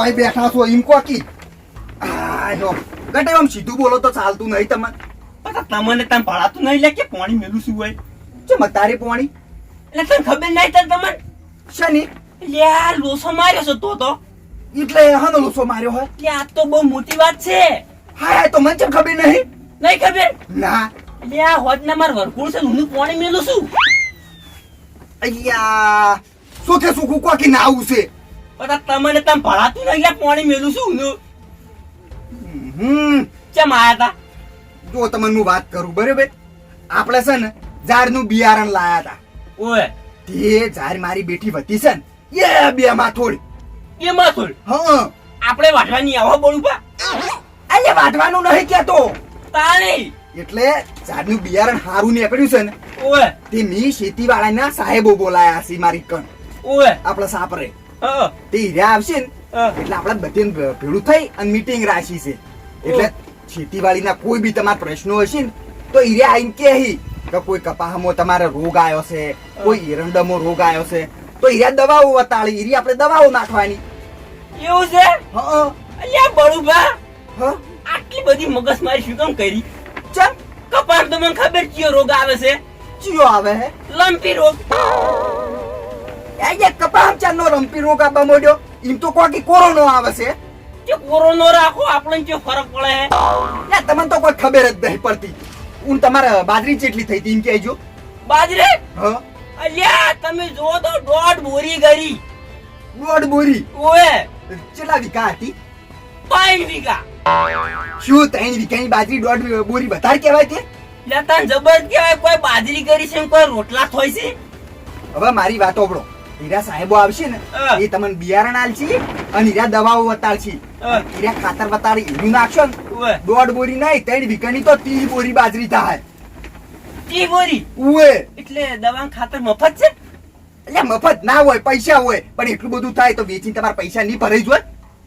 ઓય બેઠા છો એમ કોકી? આ ગટે આમ સીધું બોલો તો ચાલતું નહીં તમને પણ તમને તમે ભળાતું નહીં લે કે પાણી મેલું શું હોય? ચમ મતારે પાણી. એટલે તને ખબર નહીં તને તમને? શની? લે લોસો માર્યો છો તો તો. એટલે હાનો લોસો માર્યો હોય? કે આ તો બહુ મોટી વાત છે. હા તો મને ચમ ખબર નહીં? નહીં ખબર? ના. લે આ હોજ ના માર વરકુળ છે હું પાણી મેલું છું. અయ్యા સુખે સુખું કોકી ના આવું છે? તમને તને ભળાતું નહીં લે પાણી મેલું છું હું. હમ. ચમ આયા તા? જો તમને હું વાત કરું બરોબર? આપણે છે ને ઝાડનું બિયારણ લાયા તા. ઓય. તે ઝાડ મારી બેઠી વધી છે ને એ બે માં એ એમાં થોડ હા. આપણે વાટવાની આવો બોલું પા અલે વાટવાનું નહીં કેતો તાણી. એટલે ઝાડનું બિયારણ હારું નીકળ્યું છે ને ઓય. તે મી ખેતીવાળાના સાહેબો બોલાયા છે મારી કણ. ઓય. આપણે સાપરે. તે હીરા આવશે ને એટલે આપણે બધે ભેળું થઈ અને મીટિંગ રાખી છે. એટલે ખેતીવાડીના કોઈ બી તમારા પ્રશ્નો હશે ને તો હીરા આઈને કે કે કોઈ કપાહમાં તમારે રોગ આવ્યો છે કોઈ એરંડમાં રોગ આવ્યો છે. તો હીરા દવાઓ વતાળી હીરી આપણે દવાઓ નાખવાની. એવું છે? હા અલ્યા બળુભા હા? આટલી બધી મગજમારી શું કામ કરી? ચમ? કપાળ તો મને ખબર કયો રોગ આવે છે. ચિયો આવે હે? લંપી રોગ. એ કપાહ ચાનો રંપી રોગ આપવા મોડ્યો. એમ તો કોકી કોરોનો આવે છે. કે કોરોનો રાખો આપણને કે ફરક પડે. હે તમને તો કોઈ ખબર જ નહીં પડતી. હું તમારે બાજરી ચેટલી થઈ હતી એમ કહેજો. બાજરી? હ. અલ્યા તમે જો તો દોઢ બોરી ગરી દોઢ બોરી? ઓએ કેટલા વીઘા હતી? પાંચ વીઘા. શું ત્રણ વીઘાની બાજરી દોઢ બોરી વધારે કહેવાય તે લે તને જબર કહેવાય કોઈ બાજરી કરી છે કોઈ રોટલા થોય છે? હવે મારી વાત ઓબળો હીરા સાહેબો આવશે ને એ તમને બિયારણ આલશી અને હીરા દવાઓ વતાડશી. હીરા ખાતર વતાડી હીરું નાખશો ને દોઢ બોરી નહીં ત્રણ વીઘાની તો ત્રીસ બોરી બાજરી થાય. તી બોરી? ઉએ એટલે દવા ખાતર મફત છે? એટલે મફત ના હોય પૈસા હોય પણ એટલું બધું થાય તો વેચીને તમારા પૈસા નહીં ભરાઈ જોય.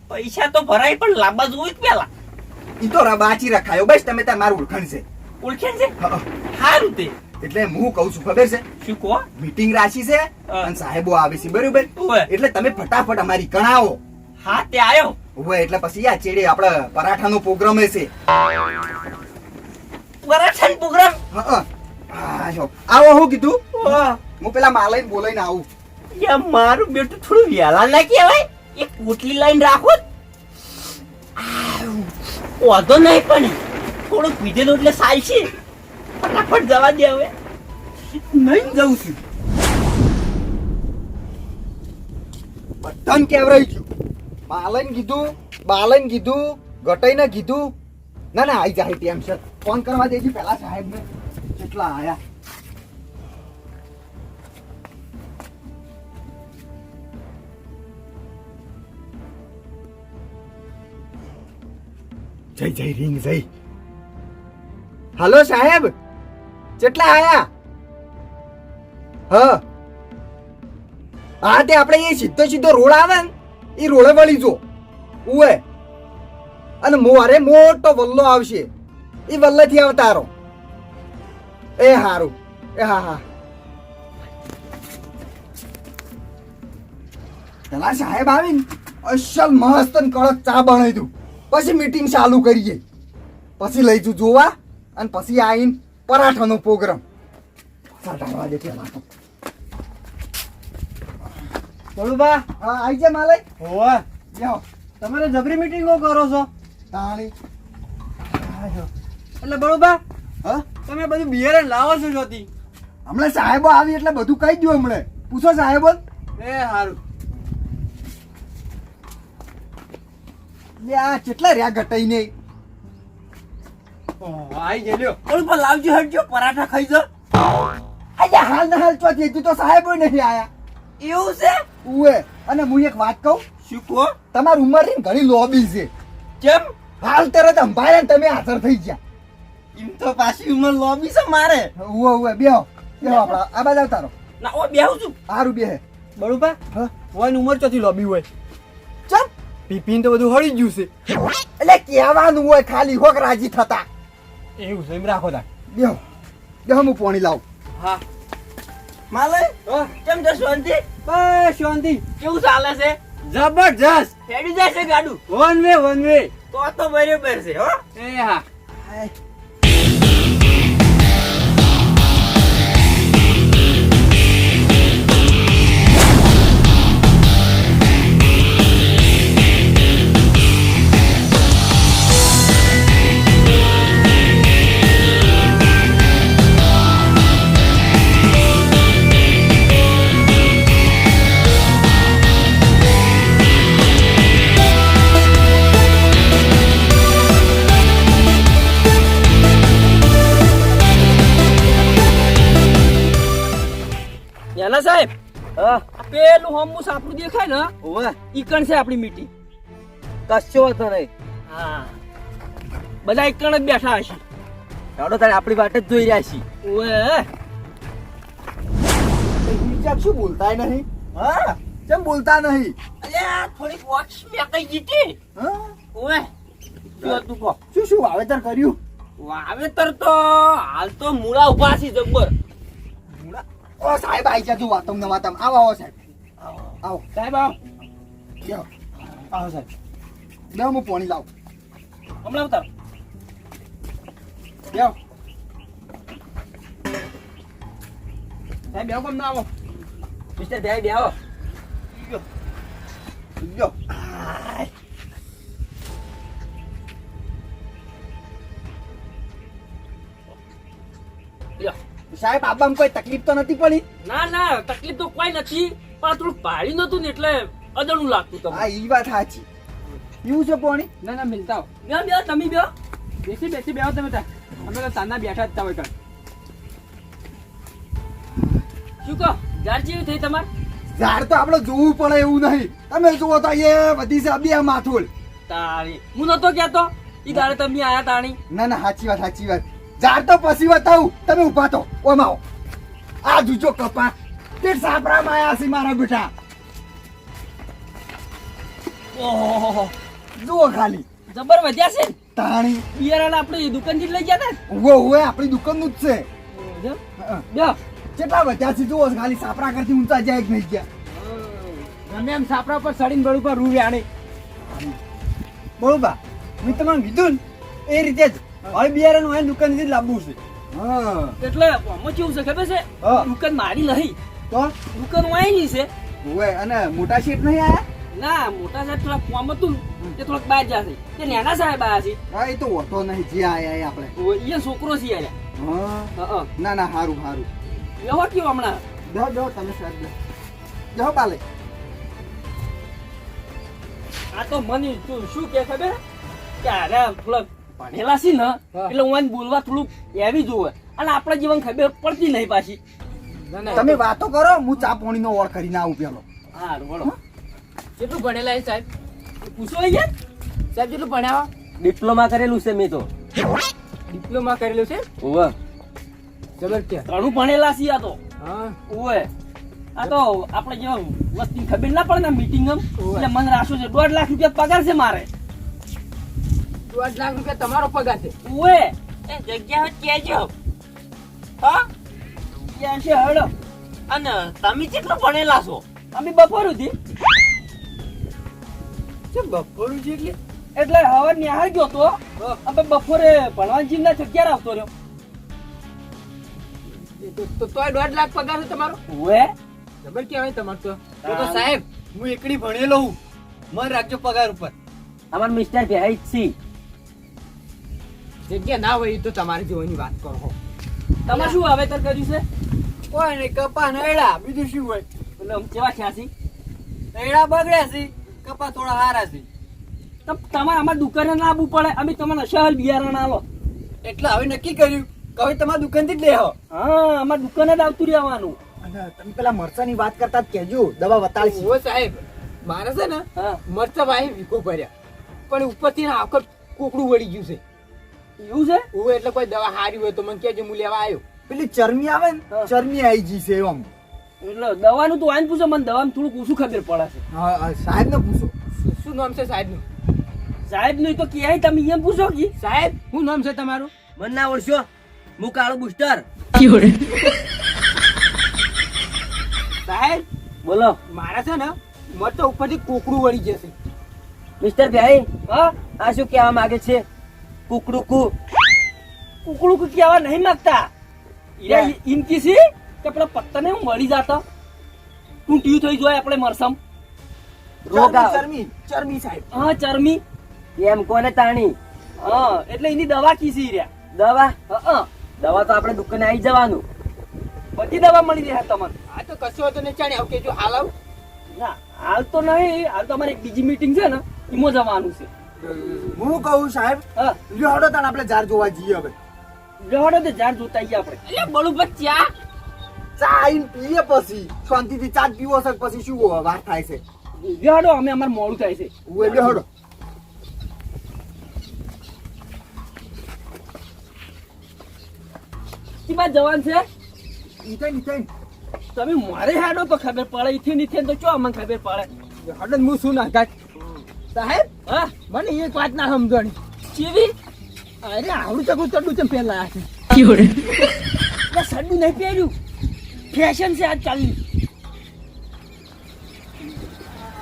પૈસા તો ભરાય પણ લાંબા જોઈ પેલા. એ તો બાચી રખાયો. બસ તમે તમારું ઓળખાણ છે. ઓળખે છે. સારું તે. એટલે હું કઉ છું ખબર છે? શું કહો? મીટિંગ રાખી છે અને સાહેબો આવે છે બરોબર? એટલે તમે ફટાફટ અમારી કણાવો. હા તે આવ્યો હોય એટલે પછી આ ચેડે આપણે પરાઠાનો પ્રોગ્રામ છે પરાઠાનો પ્રોગ્રામ? હા. આવો હું કીધું. હું પેલા માલઈને બોલાઈને આવું. યા મારું બેટું થોડું વહેલા ના કહેવાય. એક પોટલી લાઈન રાખો વાંધો નહીં પણ. થોડુંક પીધેલું એટલે ચાલશે ફટાફટ જવા દે હવે. નહીં જવું છું. બધાને કેવરાઈ ગયું? બાલન કીધું બાલન કીધું ઘટાઈને કીધું. ના ના, આઈ જાય તેમ છે. ફોન કરવા દેજી પેલા સાહેબને. કેટલા આયા. જય જય, રિંગ, જય. હલો સાહેબ. કેટલા આયા? હા. હા તે આપણે એ સીધો સીધો રોડ આવે ને, એ રોડે વળી જો ઉવે. અને મોરે મોટો વલ્લો આવશે. એ વલ્લેથી આવતારો એ હારું. એ હા હા. પેલા સાહેબ આવીને અસલ મસ્ત કડક ચા બનાવી દઉં. પછી મીટિંગ ચાલુ કરીએ. પછી લઈ જઉં જોવા અને પછી આવીને પરાઠાનો પ્રોગ્રામ. સાડા વાગે પેલા બળુબા હા આઈ જા માલે. હોવા. જાઓ. તમે તો જબરી મીટિંગો કરો છો? તાણી એટલે બળુબા હા? તમે બધું બિયારણ લાવો છો જોતી હમણાં સાહેબો આવી એટલે બધું કહી દઉં હમણે. પૂછો સાહેબો. એ સારું લે આ કેટલા રહ્યા ઘટાઈ ને આઈ ગયેલો ઓલું પણ લાવજો હટજો પરાઠા ખાઈ જો. અલ્યા હાલ ને હાલ ચોથી હજુ તો સાહેબ નથી આયા. એવું છે? ઉએ અને હું એક વાત કહું? શું કહો? તમારી ઉંમરની ઘણી લોબી છે. કેમ? હાલ તરત અંભારે ને તમે હાજર થઈ ગયા. એમ તો પાછી ઉંમર લોબી છે મારે. ઉવે ઉવે બેહો બેહો આપડા આ બાજુ તારો ના ઓ બેહું છું. હારું બેહે. બરોબર? હા. હોય ઉંમર ચોથી લોબી હોય. ચમ. પીપીન તો બધું હળી ગયું છે. એટલે કહેવાનું હોય ખાલી હોક રાજી થતા. એવું છે એમ રાખો તા બેહો. બેહો હું પાણી લાવ. હા. માલે હા. કેમ છે શાંતિ? બસ શાંતિ. કેવું ચાલે છે? જબરજસ્ત. હેડી જાય છે ગાડું. One way one way. તો તો બરાબર છે હો. એ હા. સાહેબ. પેલું હોમું આપણું દેખાય ને ઓવે ઈકણ છે આપણી મીટિંગ. કશો વાંધો નહીં. હા. બધા ઈકણ જ બેઠા હશે. ચાલો તારે આપણી વાટ જ જોઈ રહ્યા છીએ. ઓવે કેમ શું બોલતા નહીં? હા? કેમ બોલતા નહીં? અલ્યા થોડીક વોચ મેકાઈ જીતી હા? ઓવે શું હતું કહો. શું શું વાવેતર કર્યું? વાવેતર તો હાલ તો મૂળા ઊભા છે જબ્બર ઓ સાહેબ આઈ જા તું તમને વાતમ આવો આવો સાહેબ. આવો. સાહેબ આવો. લ્યો. આવો સાહેબ. લ્યો હું પાણી લાવ. હમણાં ઉતાર. લ્યો. સાહેબ બેહો કમ ના આવો. મિસ્ટર ભાઈ બેહો. લ્યો. લ્યો. સાહેબ આબામાં કોઈ તકલીફ તો નથી પડી? ના ના તકલીફ તો કોઈ નથી પણ થોડું ભારી નતું ને એટલે અજણું લાગતું હા એ ઈ વાત સાચી. એવું છે પાણી? ના ના મિલતા હો. બે બે તમે બે. બેસી બેસી બેહો તમે તાર અમે તો તાના બેઠા જ તા હોય શું કહો? ઝાડ જેવી થઈ તમારે? ઝાડ તો આપણે જોવું પડે એવું નહીં. તમે જુઓ તો એ બધી છે બે માથુલ તારી હું નતો કહેતો. ઈ દાડે તમે આયા તાણી. ના ના સાચી વાત સાચી વાત. ઝાડ તો પછી બતાવું. તમે ઊભા તો. ઓમાં આવો આ જુજો કપા. તે સાપરામાં આયા છે મારા બેટા. ઓહો. જુઓ ખાલી. જબર વધ્યા છે? ને તાણી. બિયારણ આપણે દુકાનથી લઈ ગયા હતા? ઉવે ઉવે આપણી દુકાનનું જ છે. જો. કેટલા વધ્યા છે? જુઓ ખાલી સાપરા કરતી ઊંચા જાય કે નહીં ગયા. ગમે એમ સાપરા પર સડીને બળ ઉપર રૂ આણે બળુબા મેં તમને કીધું ને એ રીતે જ હવે નું હોય દુકાનથી લાવવું છે. એટલે આમાં કેવું છે ખબર છે? દુકાન મારી નહીં તો દુકાન વાયની છે. ઉવે અને મોટા શેઠ નહીં આયા? ના મોટા સાહેબ થોડા ફોર્મ હતું તે થોડાક બહાર જશે. તે નાના સાહેબ આયા છે. હા એ તો ઓટો નહીં જે આયા આપણે. એ છોકરો છે આયા. ના ના હારું હારું. એવો કયો હમણાં? જાઓ જાઓ તમે સાહેબ. જાઓ પાલે. આ તો મને તું શું કે ખબર? કે અરે થોડાક ભણેલા છે ને એટલે હું બોલવા થોડુંક એવી જોવે. અને આપણા જીવન ખબર પડતી નહીં પાછી. તમે વાતો કરો હું ચા પાણીનો ઓળ કરીને આવું પેલો. હા બોલો કેટલું ભણેલા છે સાહેબ? પૂછો અહીંયા. સાહેબ કેટલું ભણ્યા? ડિપ્લોમા કરેલું છે મેં તો. ડિપ્લોમા કરેલું છે? ઓવે જબરજસ્ત ઘણું ભણેલા છે આ તો. હા. ઓવે આ તો આપણે જેવા વસ્તી ખબર ના પડે ને મીટિંગ. એટલે મને રાશો છે દોઢ લાખ રૂપિયા પગાર છે મારે. દોઢ લાખ રૂપિયા તમારો પગાર છે. ઉએ એ જગ્યા કેજો હા? છે હળો અને તમે કેટલું ભણેલા છો? અમે બપોર હતી બપોર સુધી એટલે? એટલે હવે નિહાળ ગયો તો. અમે બપોરે ભણવાની જીમ ના ક્યારે આવતો રહ્યો. તો- તોય દોઢ લાખ પગાર છે તમારો? ઉએ જબર કેવાય તમારે તો. તો સાહેબ હું એકડી ભણેલો હું. મન રાખજો પગાર ઉપર. અમાર મિસ્ટર ભેહાઈ છી. જગ્યા ના હોય તો તમારી જોવાની વાત કરો તમે શું વાવેતર કર્યું છે? કોઈ નહીં કપા નૈડા બીજું શું હોય? એટલે કેવા છ્યાસી નૈડા બગડ્યા છે કપા થોડા હારા છે. તમ તમારે અમારે દુકાને ના આવવું પડે અમે તમને શહેર બિયારણ આવો એટલે હવે નક્કી કર્યું કે હવે તમારી દુકાનથી જ લેહો હા અમારે દુકાને જ આવતું રહેવાનું. અને તમે પેલા મરચાની વાત કરતા જ કહેજો દવા બતાડી ઓ સાહેબ મારે છે ને હા. મરચા વાહી વીકો ભર્યા. પણ ઉપરથી આખર કોકડું વળી ગયું છે. એવું છે? ઓ એટલે કોઈ દવા હારી હોય તો મને કહેજો હું લેવા આવ્યો પેલી ચરમી આવે ને હા. ચરમી આવી ગઈ છે એમ. એટલે દવાનું તો આને પૂછો મને દવામાં થોડુંક ઓછું ખબર પડે છે. સાહેબ ને પૂછો. શું- નામ છે સાહેબનું સાહેબનું તો ક્યાંય તમે એમ પૂછો કે. સાહેબ શું નામ છે તમારું? મને ના ઓળશો. હું કાળો બુસ્ટર. સાહેબ બોલો. મારા છે ને મત તો ઉપરથી કોકડું વળી જશે. મિસ્ટર ભાઈ હા? આ શું કહેવા માંગે છે? કુકડું કુ કુકડું કુ કહેવા નહીં માંગતા. ઈમ કીસી કે પેલા પત્તાને હું મળી જાતા. ટૂંટિયું થઈ જાય આપણે મરસમ. રોગ. ચરમી ચરમી સાહેબ. હા ચરમી. એમ કોને તાણી? હા એટલે એની દવા કીસી રહ્યા. દવા? હા દવા તો આપણે દુકાને આવી જવાનું. બધી દવા મળી રહે તમને. આ તો કશું હતો ને ચાણી આવ કેજો હાલ આવ. ના હાલ તો નહીં હાલ તો અમારે એક બીજી મીટિંગ છે ને એમાં જવાનું છે. હું કહું સાહેબ લ્યો તાણ આપણે જાર જોવા જઈએ હવે. જવાડો તો જાણ જોતા આવીએ આપણે. એટલે બળું ચા ચા આઈને પીએ પછી શાંતિથી ચા પીવો છે પછી શું વાત થાય છે? જવાડો અમે અમારે મોડું થાય છે. ઉવે લ્યો હડો જવાન છે? નીચે નીચે તમે મારે હાડો તો ખબર પડે ઈથી નીચે તો ચો અમને ખબર પડે? હડન હું શું ના કાઢ સાહેબ? હા? મને એક વાત ના સમજણી ચીવી અરે આવડું ચકું ચડું છે પેલા સડું નહીં પહેર્યું. ફેશન છે આજ ચાલની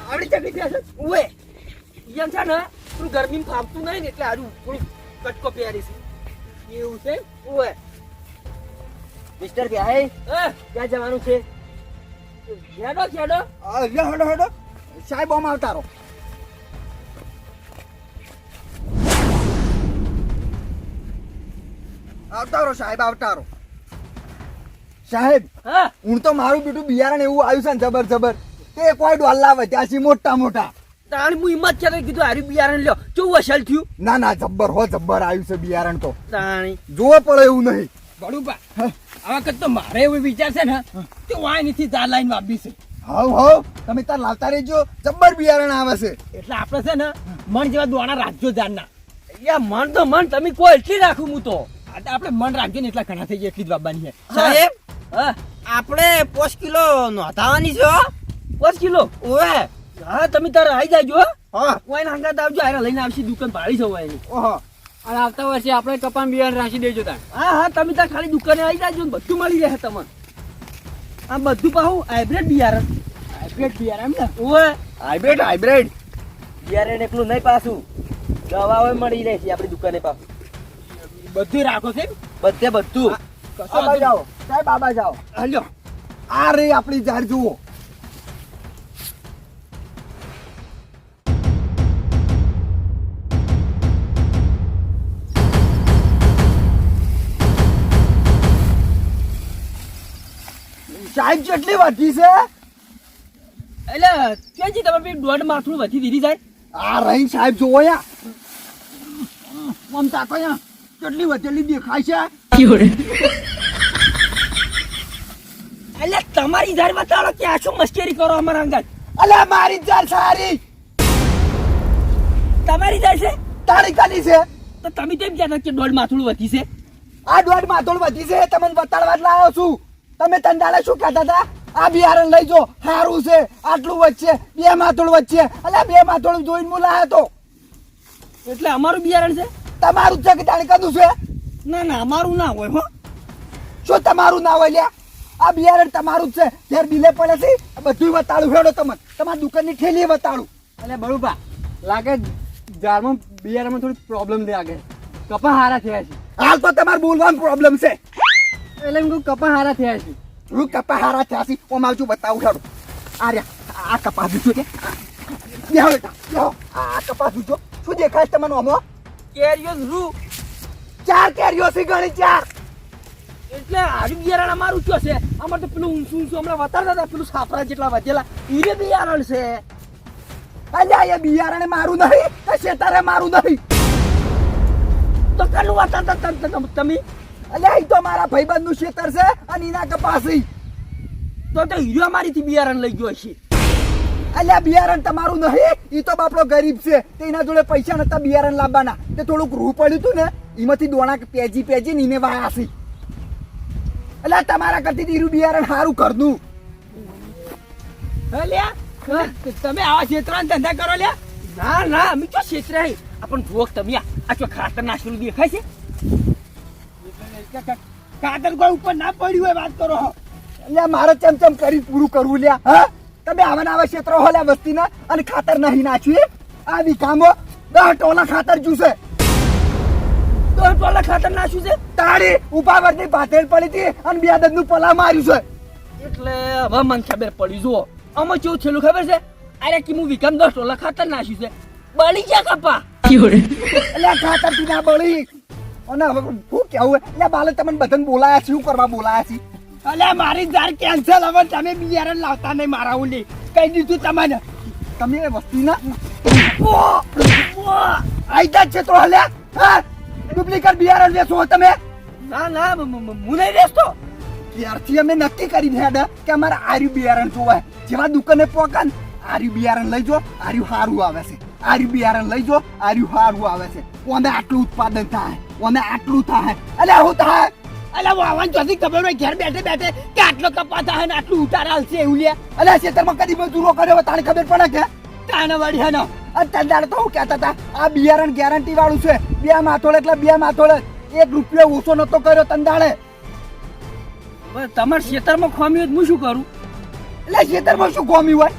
આવડી ચકડી છે ઉવે ઈયન છે ને થોડું ગરમી ફાવતું નહીં ને એટલે હારું થોડું કટકો પહેરી એવું છે? ઉવે. મિસ્ટર ભાઈ હા? ક્યાં જવાનું છે? આ લ્યો હડો હડો. સાહેબ આમ આવતા રહો આવતા રહો સાહેબ આવતારો. સાહેબ હા? તો મારું બેટું બિયારણ એવું આવ્યું છે ને જબર જબર. તે કોઈ ડોલ લાવે ત્યાંથી મોટા મોટા. તાણ હું હિંમત છે કીધું હારી બિયારણ લ્યો. કેવું અસલ થયું? ના ના જબ્બર હો જબ્બર આવ્યું છે બિયારણ તો. તાણી. જોવો પડે એવું નહીં. બડુબા આ વખત તો મારે એવું વિચાર છે ને કે વાય નથી ચાર લાઈન વાપી છે. હાવ હાવ તમે તાર લાવતા રહેજો. જબ્બર બિયારણ આવે છે. એટલે આપણે છે ને મણ જેવા દોણા રાખજો જાનના. યા મન તો મન તમે કોઈ એટલી રાખું હું તો. આપણે મન રાખજો ને એટલા ઘણા થઈ જાય એટલી જ બાબાની છે. સાહેબ હા. આપણે પોસ કિલો નોંધાવાની છે પોસ કિલો? ઓવે. હા તમે તારે આવી જાજો હા. કોઈ હંગાત આવજો હારે લઈને આવશે દુકાન ભાડી જવાય એની. ઓહો. અને આવતા વર્ષે આપણે કપાન બિયારણ રાખી દેજો તાર. હા હા તમે તાર ખાલી દુકાને આવી જાજો બધું મળી રહે તમને. આ બધું પાહું હાઇબ્રિડ બિયારણ. હાઇબ્રિડ બિયારણ એમ ને? ઓએ હાઇબ્રિડ હાઇબ્રિડ. બિયારણ એકલું નહીં પાછું. દવાઓ મળી રહે છે આપણી દુકાને પાછું. બધું રાખો છે? બધે બધું. વાંધો જાઓ સાહેબ બાબા જાઓ. હાલ્યો આ રે આપણી ઝાડ જુઓ. સાહેબ કેટલી વધી છે? એટલે ક્યાંથી તમે દોઢ માથું વધી દીધી જાય? આ રહી સાહેબ જોવો યા આમ તાકો યા કેટલી વધેલી દેખાય છે. એટલે તમારી જાર બતાડો કે આ શું મશ્કરી કરો અમારા અંગાત અલે મારી જાર સારી. તમારી ઝાડ છે? તારી કાલી છે. તો તમે કેમ કહેતા કે દોઢ માથું વધી છે? આ દોઢ માથું વધી છે તમને બતાડવા જ લાવ્યો છું. તમે તંદાલે શું કહેતા હતા? આ બિહારણ લઈ જો સારું છે આટલું વચ્ચે બે માથું વચ્ચે. અલ્યા બે માથું જોઈને હું લાવ્યો તો. એટલે અમારું બિયારણ છે? તમારું છે કે જાણે કદું છે? ના ના અમારું ના હોય હો. શું તમારું ના હોય લ્યા? આ બિયારણ તમારું જ છે. જ્યારે બિલે પડે છે. બધું વતાડું. હેડો તમને. તમારી દુકાનની ઠેલી વતાડું. એટલે બળુભા લાગે જાળમાં બિયારણમાં થોડી પ્રોબ્લેમ લાગે કપા હારા થયા છે. હાલ તો તમારે બોલવાનો પ્રોબ્લેમ છે. એટલે એમ કહું કપા હારા થયા છે. હું કપા હારા થયા છે. ઓમ આવજો બતાવું? હેડો. આ રહ્યા આ કપા જોજો કે? બેહો બેટા આ કપા જોજો શું દેખાય છે તમને ઓમો કેરીઓ રૂ ચાર કેરીઓ છે ગણી ચાર. એટલે આડું બિયારણ અમારું કયો છે? અમારે તો પેલું ઊંચું ઊંચું હમણાં વતારતા હતા, પેલું સાપરા જેટલા વધેલા. ઈરે બિયારણ છે. અલ્યા એ બિયારણે મારું નહીં. તો શેતારે મારું નહીં. તો કલું વતારતા તમે અલ્યા એ તો મારા ભાઈબંધનું ખેતર છે અને એના કપાસી તો તો હીરો અમારીથી બિયારણ લઈ ગયો છે. અલ્યા બિયારણ તમારું નહીં. એ તો બાપડો ગરીબ છે. તેના જોડે પૈસા નતા બિયારણ લાવવાના. તે થોડુંક રૂ પડ્યું હતું ને એમાંથી દોણા પેજી પેજી ને એને વાયાસી અલ્યા તમારા કરતી ઈરું બિયારણ સારું કરનું લ્યા તમે આવા ક્ષેત્ર ધંધા કરો લ્યા ના ના અમે તો ક્ષેત્ર આપણ ભોગ તમે આ ચો ખાતર નાખેલું દેખાય છે? ખાતર કોઈ ઉપર ના પડ્યું હોય વાત કરો હો. લ્યા મારે ચમ ચમ કરી પૂરું કરવું લ્યા હા? તમે આવા આવા ક્ષેત્રો હોલ્યા વસ્તીના અને ખાતર નહીં નાખ્યું? આ વિકામો દસ ટોલા ખાતર જુસે દહ ટોલા ખાતર નાખ્યું છે, તાળી ઉપાવરની પાતેલ પડી હતી અને બે દંદનું પલા માર્યું છે. એટલે હવે મને ખબર પડી, જુઓ. અમે કેવું છેલ્લું ખબર છે? અરે કે હું વિકામ દસ ટોલા ખાતર નાખ્યું છે. બળી ગયા કપા. એટલે ખાતરથી ના બળી. અને હવે શું કેવું? એટલે બાલે તમને બધાને બોલાયા છે, શું કરવા બોલાયા છે? અલ્યા મારી જાર કેન્સલ હવે, તમે બિયારણ લાવતા નહીં મારા ઉલી કહી દીધું તમને? તમે એ વસ્તીના આઈતા જ છે તો હલે. ડુપ્લિકેટ બિયારણ વેચો તમે. ના ના હું નહીં વેચતો. ત્યારથી અમે નક્કી કરી દીધા કે અમારે આર્યુ બિયારણ જોવાય જેવા દુકાને પોકાન, આર્યુ બિયારણ લઈ જો, આર્યુ સારું આવે છે. આર્યુ બિયારણ લઈ જો, આર્યુ સારું આવે છે. ઓને આટલું ઉત્પાદન થાય, ઓને આટલું થાય. અલે, હું થાય? અલ્યા વાવન ચોથી ખબર હોય ઘેર બેઠે બેઠે કે આટલો કપા થાય ને આટલું ઉતારા હાલશે એવું લે. એટલે ખેતરમાં કદી મજૂરો કર્યો તાણે ખબર પડે કે? તાને વળી હેનો. અત્યારે તો હું કહેતા હતા આ બિયારણ ગેરંટી વાળું છે બે માથોડ એટલે બે માથોડ. એક રૂપિયો ઓછો નતો કર્યો તંદાળે તમારા ખેતરમાં ખોમી હોય તો હું શું કરું? એટલે ખેતરમાં શું ખોમ્યું હોય?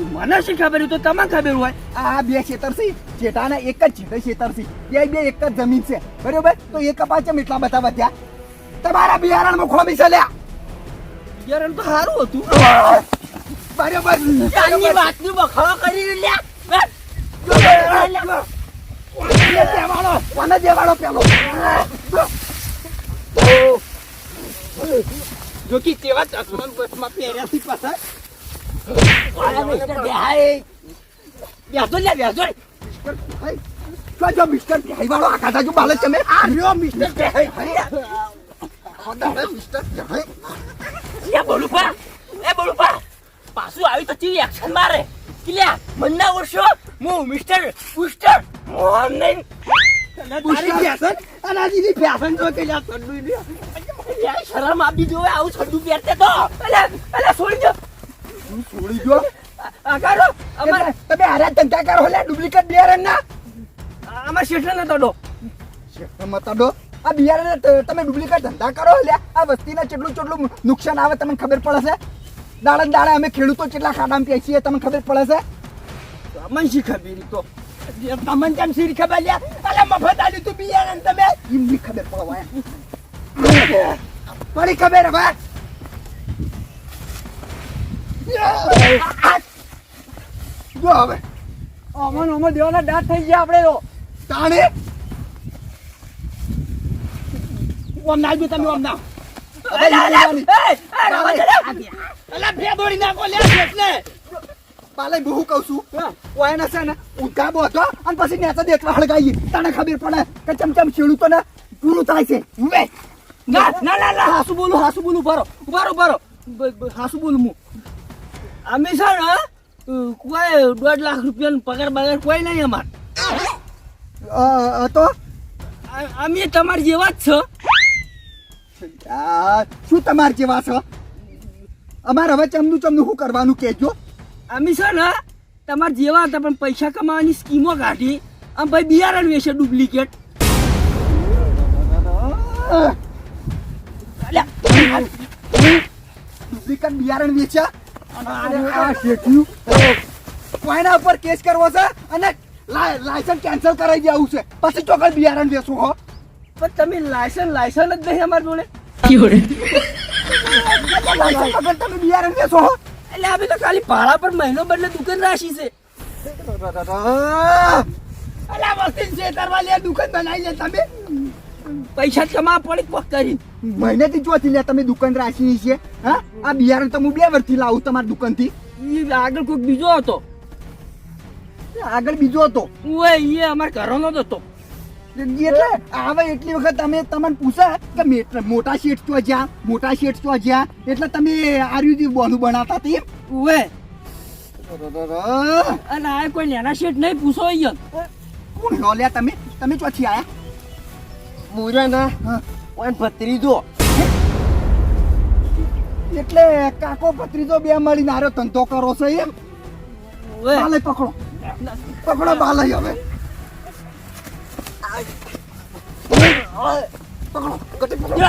મને શું ખબર તો તમને ખબર હોય. આ બે ખેતર છે. ચેટાના એક જ છેટે ખેતર છે. બે બે એક જ જમીન છે. બરોબર? તો એ કપાસ ચમ એટલા બધા વધ્યા. તમારા બિયારણમાં ખોમી છે લ્યા. બિયારણ તો સારું હતું. બરોબર? ચાંદની વાતની બખાડો કરી લ્યા. દેવાળો કોને દેવાળો પેલો. જો કે તેવા ચશ્મા બસમાં પહેર્યા થી પાછા અરે મિસ્ટર બેહાઈ બેસો લ્યા બેસો જો જો મિસ્ટર ભાઈ વાળો આખા તાજુ બાલે તમે. આ રહ્યો મિસ્ટર ભાઈ મિસ્ટર ભાઈ લ્યા બોલું પા એ બોલું પા પાછું આવી તો ચીવી એક્શન મારે? કે લ્યા મનના વર્ષો હું મિસ્ટર પુસ્ટર મોહન નહીં. શરમ આપી દો આવું છડ્ડું પહેરતે તો. અલ્યા અલ્યા છોડી દો. છોડી ગયો આ કાઢો અમાર તમે હારા ધંધા કરો લે ડુપ્લિકેટ બિયારણ ના. અમાર શેઠને નતો ડો મતાડો આ બિયારણ તમે ડુપ્લિકેટ ધંધા કરો લે આ વસ્તીના કેટલું કેટલું નુકસાન આવે તમને ખબર પડે છે? દાડે દાડે અમે ખેડૂતો કેટલા ખાડામાં પીએ તમને ખબર પડે છે? અમન શી ખબર તો? તમને કેમ શી ખબર લે અલે મફત આલ્યું તું બિયારણ તમે? એમની ખબર પડવા. પડી ખબર હવે. જો હવે અમન તો ના પાલે બહુ કહું અને પછી નેચા દેખવા હળગાઈએ તને ખબર પડે કે ચમચમ ખેડૂતો ને પૂરું થાય છે ના ના ના હાસુ બોલું હાસુ બોલું ભરો ભરો બ- હાસુ બોલું હું. અમે છે ને કોઈ દોઢ લાખ રૂપિયાનો પગાર બગાર કોઈ નહીં અમાર. તો? અમે તમારી જેવા જ છો. શું તમારે જેવા છો? અમારે હવે ચમનું ચમનું શું કરવાનું કહેજો? અમે છે ને તમારા જેવા હતા પણ પૈસા કમાવાની સ્કીમો કાઢી. આમ ભાઈ બિયારણ વેચે ડુપ્લિકેટ. ડુપ્લિકેટ બિયારણ વેચ્યા? આ શેઠિયું? કોઈના ઉપર કેસ કરવો છે અને લાય- લાયસન્સ કેન્સલ કરાવી દેવું છે. પછી ચોકડ બિયારણ વેચવું હો. પણ તમે લાયસન્સ લાયસન્સ જ નહીં અમારા જોડે. વગર તમે બિયારણ વેચો હો. એટલે અમે તો ખાલી ભાડા પર મહિનો બદલે દુકાન રાખી છે. અલા વસ્તી છેતરવા લે દુકાન બનાવી લે તમે. પૈસા કમા પડી કોક કરી. મહિનેથી જોથી લે તમે દુકાન રાખી છે હા? આ બિયારણ તો હું બે વર્ષથી લાવું તમારી દુકાનથી. થી આગળ કોઈક બીજો હતો. આગળ બીજો હતો? ઓય એ અમાર ઘરનો જ હતો. એટલે આવે એટલી વખત તમે તમને પૂછે કે મેટ- મોટા શેઠ ચો જ્યાં મોટા શેઠ ચો જ્યાં એટલે તમે આર્યુજી બોનું બનાવતા તે ઓય અને આ કોઈ નાના શેઠ નહીં પૂછો અહીંયા કોણ લો લ્યા તમે? તમે ચોથી આયા? મુરાના ના ઓય ભત્રીજો. એટલે કાકો ભત્રીજો બે મળી નારો ધંધો કરો છો એમ? ઓય. બાલે પકડો. પકડો બાલે હવે. પકડો ગટે પકડો. લે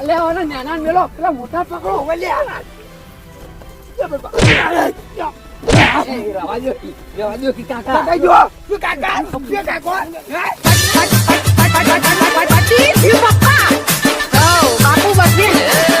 અલે ઓને નાના મેલો. પેલા મોટા પકડો હવે લે બાપુ બસ